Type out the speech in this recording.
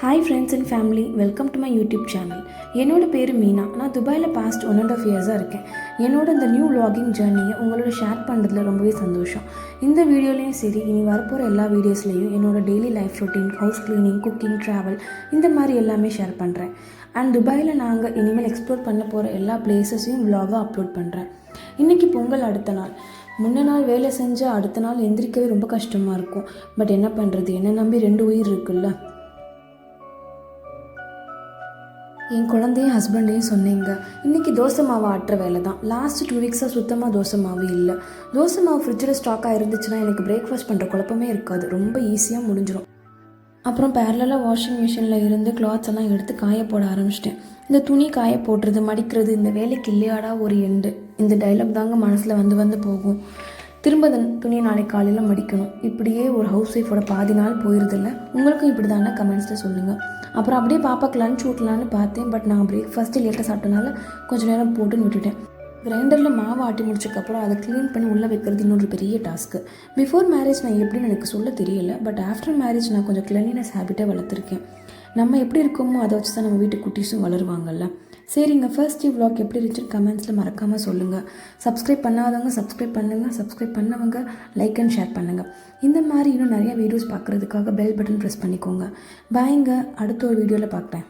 Hi friends and family welcome to my YouTube channel என்னோட பேர் மீனா. நான் துபாயில் பாஸ்ட் ஒன் அண்ட் ஆஃப் இயர்ஸாக இருக்கேன். என்னோட இந்த நியூ vlogging ஜேர்னியை உங்களோட ஷேர் பண்ணுறதுல ரொம்பவே சந்தோஷம். இந்த வீடியோலையும் சரி இனி வரப்போகிற எல்லா வீடியோஸ்லையும் என்னோட daily life routine house cleaning cooking travel இந்த மாதிரி எல்லாமே ஷேர் பண்ணுறேன் அண்ட் துபாயில் நாங்கள் இனிமேல் எக்ஸ்ப்ளோர் பண்ண போகிற எல்லா பிளேசஸையும் vlog-ஆ அப்லோட் பண்ணுறேன் இன்றைக்கி பொங்கல் அடுத்த நாள். முன்ன நாள் வேலை செஞ்சு அடுத்த நாள் எந்திரிக்கவே ரொம்ப கஷ்டமாக இருக்கும். பட் என்ன பண்ணுறது என்னை நம்பி ரெண்டு உயிர் இருக்குல்ல? என் குழந்தையும் ஹஸ்பண்டையும் சொன்னீங்க. இன்றைக்கி தோசை மாவு ஆட்டுற வேலை தான். லாஸ்ட் டூ வீக்ஸாக சுத்தமாக தோசை மாவு இல்லை. தோசை மாவு ஃப்ரிட்ஜில் ஸ்டாக்காக இருந்துச்சுன்னா எனக்கு பிரேக்ஃபாஸ்ட் பண்ணுற குழப்பமே இருக்காது. ரொம்ப ஈஸியாக முடிஞ்சிடும் அப்புறம் பேரலாக வாஷிங் மிஷினில் இருந்து கிளாத்ஸ் எல்லாம் எடுத்து காய போட ஆரம்பிச்சிட்டேன். இந்த துணி காய போடுறது மடிக்கிறது இந்த வேலைக்கு இல்லையாடா ஒரு எண்டு இந்த டைலாக் தாங்க மனசில் வந்து வந்து போகும். திரும்ப அந்த துணியை நாளைக்கு காலையில் மடிக்கணும். இப்படியே ஒரு ஹவுஸ் ஒய்ஃபோட பாதி நாள் போயிருதில்ல? உங்களுக்கும் இப்படி தானே கமெண்ட்ஸில் சொல்லுங்கள் அப்புறம் அப்படியே பாப்பாக்கு லஞ்ச் ஊட்டலான்னு பார்த்தேன். பட் நான் பிரேக்ஃபாஸ்ட்டு லேட்டாக சாப்பிட்டனால கொஞ்சம் நேரம் போட்டுன்னு விட்டுட்டேன் கிரைண்டரில் மாவு ஆட்டி முடிச்சக்கப்புறம் அதை க்ளீன் பண்ணி உள்ளே வைக்கிறது இன்னொரு பெரிய டாஸ்க்கு பிஃபோர் மேரேஜ் நான் எப்படின்னு எனக்கு சொல்ல தெரியல. பட் ஆஃப்டர் மேரேஜ் நான் கொஞ்சம் கிளீனினஸ் ஹேபிட்டாக வளர்த்துருக்கேன். நம்ம எப்படி இருக்கோமோ அதை வச்சு தான் நம்ம வீட்டு குட்டீஸும் வளருவாங்கல்ல. சரிங்க ஃபர்ஸ்ட் வ்ளாக் எப்படி இருந்துச்சுன்னு கமெண்ட்ஸில் மறக்காமல் சொல்லுங்கள் சப்ஸ்கிரைப் பண்ணாதவங்க சப்ஸ்கிரைப் பண்ணுங்கள் சப்ஸ்கிரைப் பண்ணவங்க லைக் அண்ட் ஷேர் பண்ணுங்கள் இந்த மாதிரி இன்னும் நிறைய வீடியோஸ் பார்க்குறதுக்காக பெல் பட்டன் ப்ரெஸ் பண்ணிக்கோங்க. பாய்ங்க அடுத்த ஒரு வீடியோவில் பார்க்குறேன்